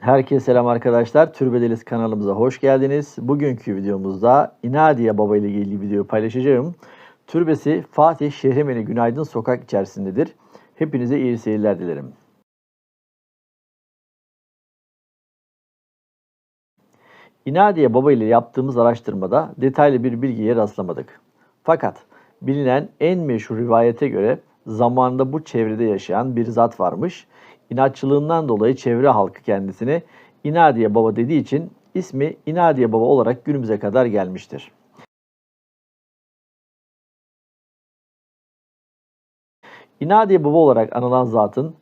Herkese selam arkadaşlar. Türbedeliz kanalımıza hoş geldiniz. Bugünkü videomuzda İnadiye Baba ile ilgili videoyu paylaşacağım. Türbesi Fatih Şehremeni Günaydın Sokak içerisindedir. Hepinize iyi seyirler dilerim. İnadiye Baba ile yaptığımız araştırmada detaylı bir bilgiye rastlamadık. Fakat bilinen en meşhur rivayete göre zamanında bu çevrede yaşayan bir zat varmış. İnatçılığından dolayı çevre halkı kendisine İnadiye Baba dediği için ismi İnadiye Baba olarak günümüze kadar gelmiştir. İnadiye Baba olarak anılan zatın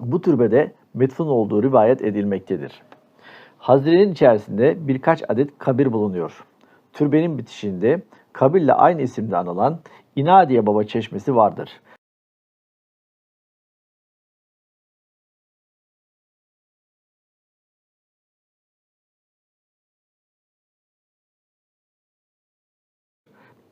bu türbede metfun olduğu rivayet edilmektedir. Hazirenin içerisinde birkaç adet kabir bulunuyor. Türbenin bitişinde kabirle aynı isimde anılan İnadiye Baba Çeşmesi vardır.